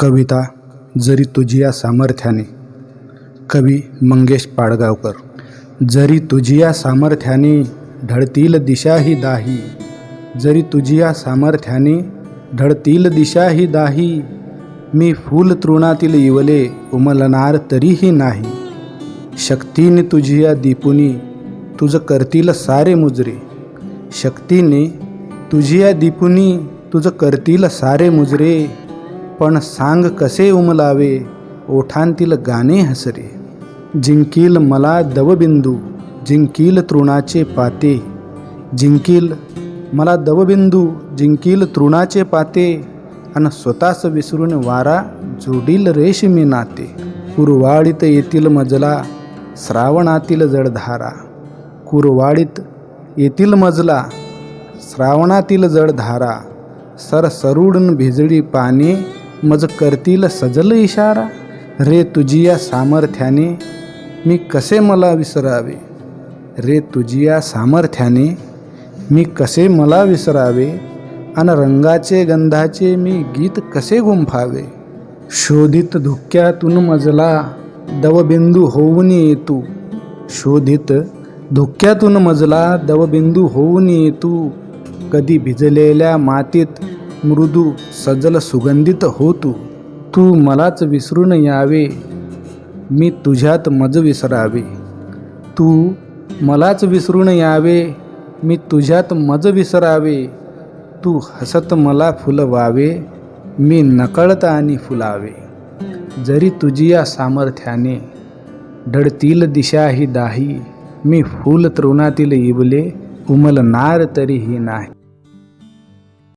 कविता जरी तुझिया सामर्थ्याने. कवी मंगेश पाडगावकर जरी तुझिया सामर्थ्याने ढळतील दिशाही दाही जरी तुझिया सामर्थ्याने ढळतील दिशाही दाही मी फूल तृणातील इवले उमलणार तरीही नाही. शक्तीने तुझिया दीपुनी तुझं करतील सारे मुजरे. शक्तीने तुझिया दीपुनी तुझं करतील सारे मुजरे. पण सांग कसे उमलावे? ओठांतील गाणे हसरे. जिंकील मला दवबिंदू जिंकील तृणाचे पाते. जिंकील मला दवबिंदू जिंकील तृणाचे पाते. आणि स्वतःच विसरून वारा जोडील रेशमी नाते. कुरवाळीत येतील मजला श्रावणातील जडधारा. कुरवाळीत येतील मजला श्रावणातील जडधारा. सर सरुडून भिजळी पाने मज करतील सजल इशारा. रे तुझिया सामर्थ्याने मी कसे मला विसरावे? रे तुझिया सामर्थ्याने मी कसे मला विसरावे? आणि रंगाचे गंधाचे मी गीत कसे गुंफावे? शोधित धुक्यातून मजला दवबिंदू होऊन येतू. शोधित धुक्यातून मजला दवबिंदू होऊन येतू. कधी भिजलेल्या मातीत मृदू सजल सुगंधित हो तू मलाच विसरून यावे. मी तुझ्यात मज विसरावे. तू मलाच विसरून यावे. मी तुझ्यात मज विसरावे. तू हसत मला फुलवावे. मी नकळत आणि फुलावे. जरी तुझी या सामर्थ्याने ढळतील दिशाही दाही. मी फूल तृणातील इबले. उमलणार तरीही नाही.